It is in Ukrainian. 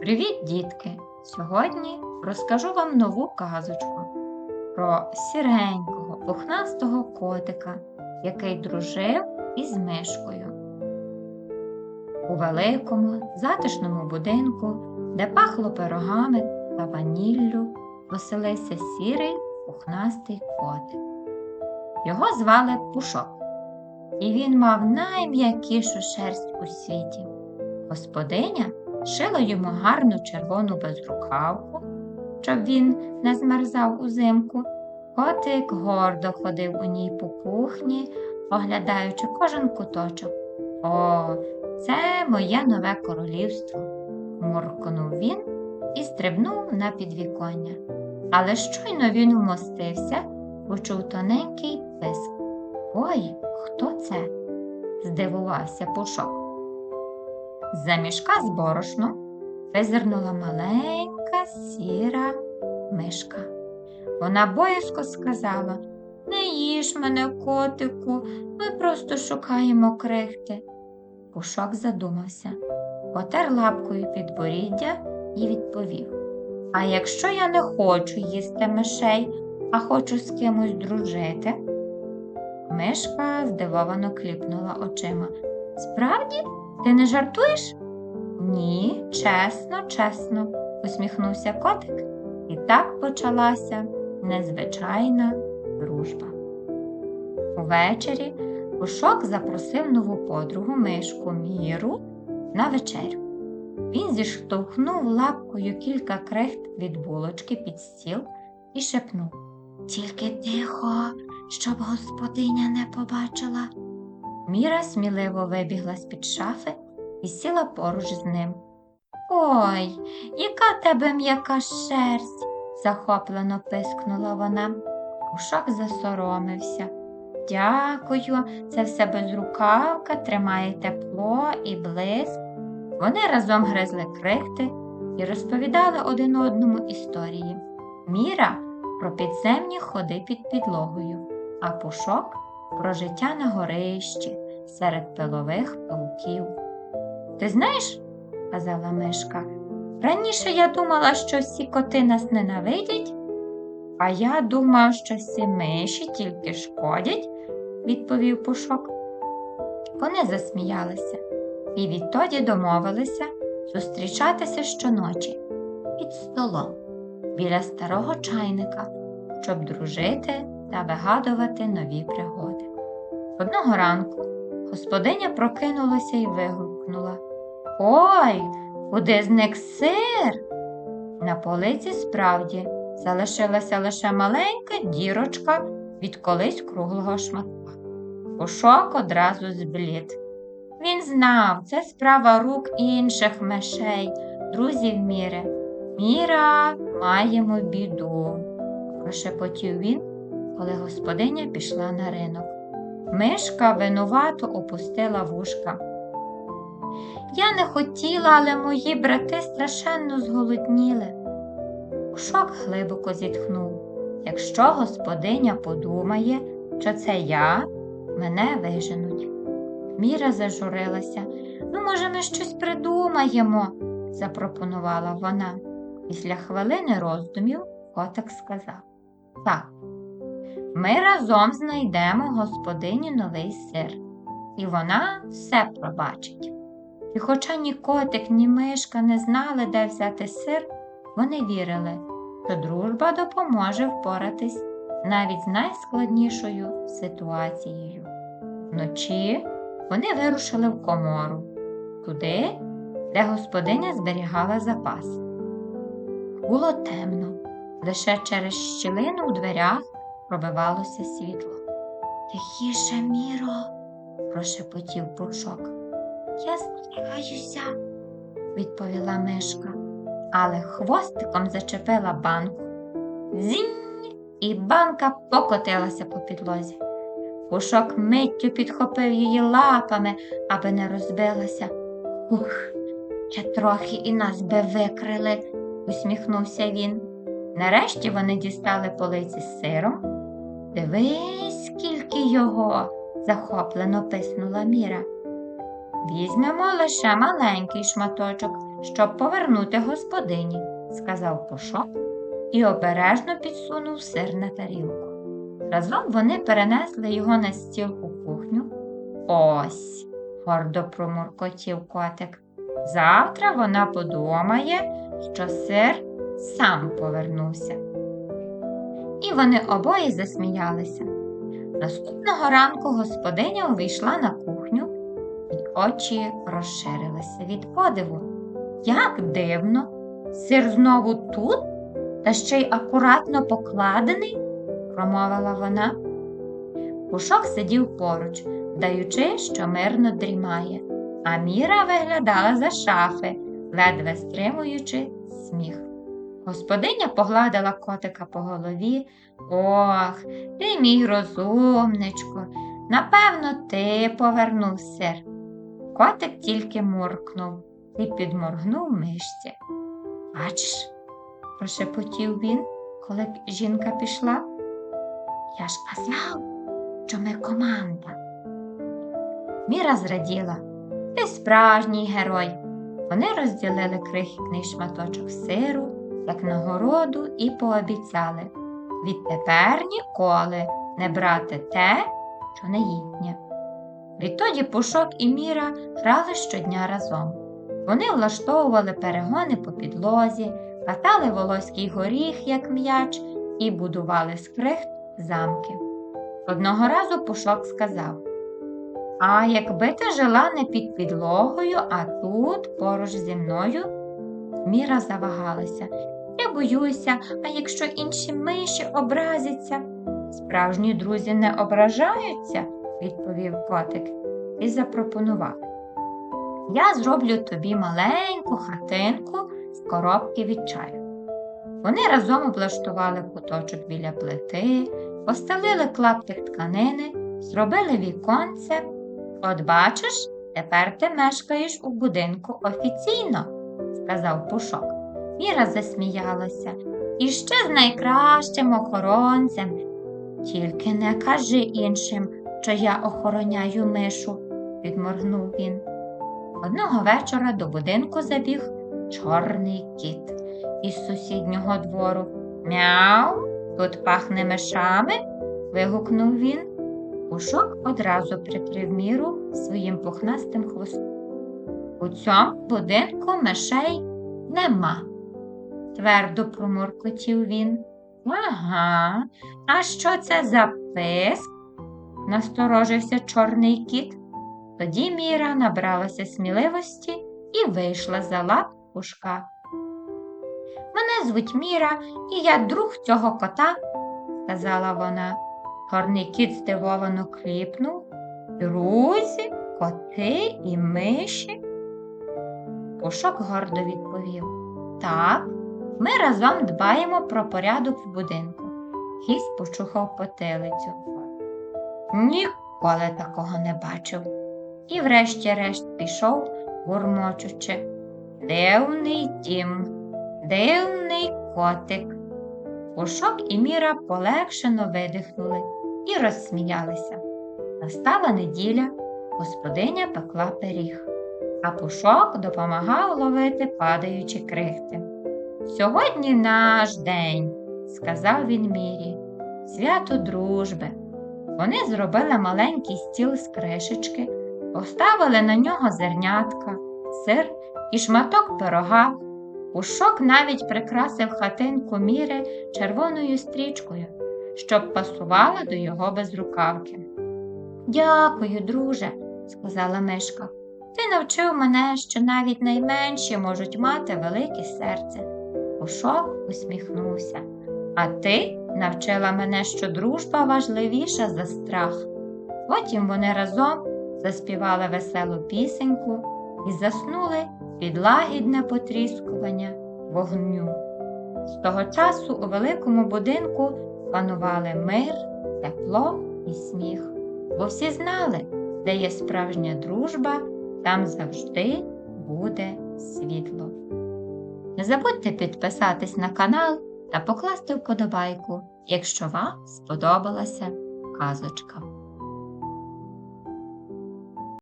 Привіт, дітки! Сьогодні розкажу вам нову казочку про сіренького пухнастого котика, який дружив із мишкою. У великому затишному будинку, де пахло пирогами та ваніллю, оселився сірий пухнастий котик. Його звали Пушок, і він мав найм'якішу шерсть у світі. Господиня шила йому гарну червону безрукавку, щоб він не змерзав узимку. Котик гордо ходив у ній по кухні, оглядаючи кожен куточок. О, це моє нове королівство, муркнув він і стрибнув на підвіконня. Але щойно він вмостився, почув тоненький писк. Ой, хто це? здивувався Пушок. За мішка з борошном визирнула маленька сіра мишка. Вона боязко сказала Не їж мене, котику, ми просто шукаємо крихти. Пушок задумався, потер лапкою підборіддя і відповів А якщо я не хочу їсти мишей, а хочу з кимось дружити? Мишка здивовано кліпнула очима. Справді? Ти не жартуєш? Ні, чесно, чесно, усміхнувся котик, і так почалася незвичайна дружба. Увечері Пушок запросив нову подругу мишку Міру на вечерю. Він зіштовхнув лапкою кілька крихт від булочки під стіл і шепнув Тільки тихо, щоб господиня не побачила. Міра сміливо вибігла з-під шафи і сіла поруч з ним. Ой, яка тебе м'яка шерсть, захоплено пискнула вона. Ушак засоромився. Дякую, це все безрукавка, тримає тепло і блиск. Вони разом гризли крихти і розповідали один одному історії. Міра про підземні ходи під підлогою, а пушок про життя на горищі серед пилових пауків. Ти знаєш, казала мишка, раніше я думала, що всі коти нас ненавидять, а я думав, що всі миші тільки шкодять, відповів пушок. Вони засміялися і відтоді домовилися зустрічатися щоночі під столом біля старого чайника, щоб дружити та вигадувати нові пригоди. Одного ранку господиня прокинулася і вигукнула Ой, куди зник сир? На полиці справді залишилася лише маленька дірочка від колись круглого шматка. Пушок одразу зблід. Він знав, це справа рук інших мишей, друзів Міри. Міра, маємо біду, прошепотів він, коли господиня пішла на ринок. Мишка винувато опустила вушка. Я не хотіла, але мої брати страшенно зголодніли. Пушок глибоко зітхнув. Якщо господиня подумає, що це я, мене виженуть. Міра зажурилася. Ну, може, ми щось придумаємо, запропонувала вона. Після хвилини роздумів котик сказав Так, ми разом знайдемо господині новий сир, і вона все пробачить. І хоча ні котик, ні мишка не знали, де взяти сир, вони вірили, що дружба допоможе впоратись навіть з найскладнішою ситуацією. Вночі вони вирушили в комору, туди, де господиня зберігала запас. Було темно, лише через щілину у дверях пробивалося світло. Тихіше, Міро, прошепотів пушок. Я стригаюся, відповіла мишка, але хвостиком зачепила банку. Зінь, і банка покотилася по підлозі. Пушок миттю підхопив її лапами, аби не розбилася. Ух, ще трохи і нас би викрили, усміхнувся він. Нарешті вони дістали полиці з сиром. Дивись, скільки його, захоплено писнула Міра. Візьмемо лише маленький шматочок, щоб повернути господині, сказав Пушок і обережно підсунув сир на тарілку. Разом вони перенесли його на стіл у кухню. Ось, гордо промуркотів котик. Завтра вона подумає, що сир сам повернувся. І вони обоє засміялися. Наступного ранку господиня увійшла на кухню, і очі розширилися від подиву. Як дивно, сир знову тут, та ще й акуратно покладений, промовила вона. Пушок сидів поруч, вдаючи, що мирно дрімає, а Міра виглядала за шафи, ледве стримуючи сміх. Господиня погладила котика по голові. Ох, ти мій розумничко, напевно, ти повернув сир. Котик тільки муркнув і підморгнув мишці. Бачиш, прошепотів він, коли жінка пішла. Я ж казав, що ми команда. Міра зраділа. Ти справжній герой. Вони розділили крихітний шматочок сиру, як нагороду, і пообіцяли відтепер ніколи не брати те, що не їхнє. Відтоді Пушок і Міра грали щодня разом. Вони влаштовували перегони по підлозі, катали волоський горіх, як м'яч, і будували з крихт замки. Одного разу Пушок сказав А якби ти жила не під підлогою, а тут, поруч зі мною, Міра завагалася. Я боюся, а якщо інші миші образяться? Справжні друзі не ображаються, відповів котик і запропонував. Я зроблю тобі маленьку хатинку з коробки від чаю. Вони разом облаштували куточок біля плити, постелили клаптик тканини, зробили віконце. От бачиш, тепер ти мешкаєш у будинку офіційно, сказав Пушок. Міра засміялася. І ще з найкращим охоронцем. Тільки не кажи іншим, що я охороняю мишу, підморгнув він. Одного вечора до будинку забіг чорний кіт із сусіднього двору. Мяу, тут пахне мишами. вигукнув він. Пушок одразу прикрив міру своїм пухнастим хвостом. У цьому будинку мишей нема твердо промуркотів він. Ага, а що це за писк? насторожився чорний кіт. Тоді Міра набралася сміливості і вийшла за лап пушка. Мене звуть Міра, і я друг цього кота, сказала вона. Чорний кіт здивовано кліпнув. Друзі, коти і миші. Пушок гордо відповів. Так, ми разом дбаємо про порядок в будинку. Гість почухав потилицю. Ніколи такого не бачив. І врешті-решт пішов, бурмочучи. Дивний дім, дивний котик. Пушок і Міра полегшено видихнули і розсміялися. Настала неділя, господиня пекла пиріг, а пушок допомагав ловити падаючі крихти. Сьогодні наш день, сказав він Мірі, свято дружби. Вони зробили маленький стіл з кришечки, поставили на нього зернятка, сир і шматок пирога. Пушок навіть прикрасив хатинку Міри червоною стрічкою, щоб пасувала до його безрукавки. Дякую, друже, сказала Мишка. Ти навчив мене, що навіть найменші можуть мати велике серце. Пушок усміхнувся. А ти навчила мене, що дружба важливіша за страх. Потім вони разом заспівали веселу пісеньку і заснули під лагідне потріскування вогню. З того часу у великому будинку панували мир, тепло і сміх, бо всі знали, де є справжня дружба, там завжди буде світло. Не забудьте підписатись на канал та покласти вподобайку, якщо вам сподобалася казочка.